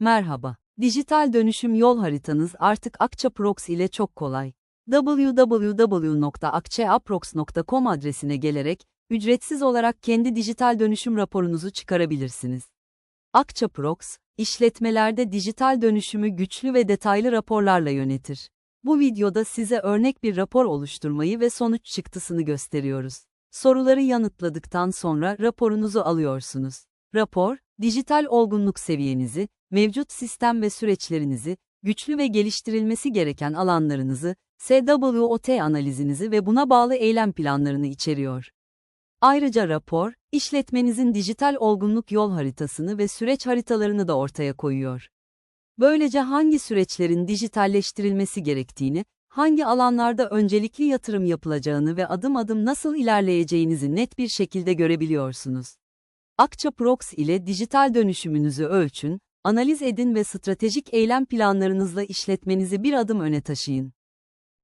Merhaba. Dijital dönüşüm yol haritanız artık Akçaprox ile çok kolay. www.akçaaprox.com adresine gelerek, ücretsiz olarak kendi dijital dönüşüm raporunuzu çıkarabilirsiniz. Akçaprox, işletmelerde dijital dönüşümü güçlü ve detaylı raporlarla yönetir. Bu videoda size örnek bir rapor oluşturmayı ve sonuç çıktısını gösteriyoruz. Soruları yanıtladıktan sonra raporunuzu alıyorsunuz. Rapor, dijital olgunluk seviyenizi, mevcut sistem ve süreçlerinizi, güçlü ve geliştirilmesi gereken alanlarınızı, SWOT analizinizi ve buna bağlı eylem planlarını içeriyor. Ayrıca rapor, işletmenizin dijital olgunluk yol haritasını ve süreç haritalarını da ortaya koyuyor. Böylece hangi süreçlerin dijitalleştirilmesi gerektiğini, hangi alanlarda öncelikli yatırım yapılacağını ve adım adım nasıl ilerleyeceğinizi net bir şekilde görebiliyorsunuz. Akça Prox ile dijital dönüşümünüzü ölçün, analiz edin ve stratejik eylem planlarınızla işletmenizi bir adım öne taşıyın.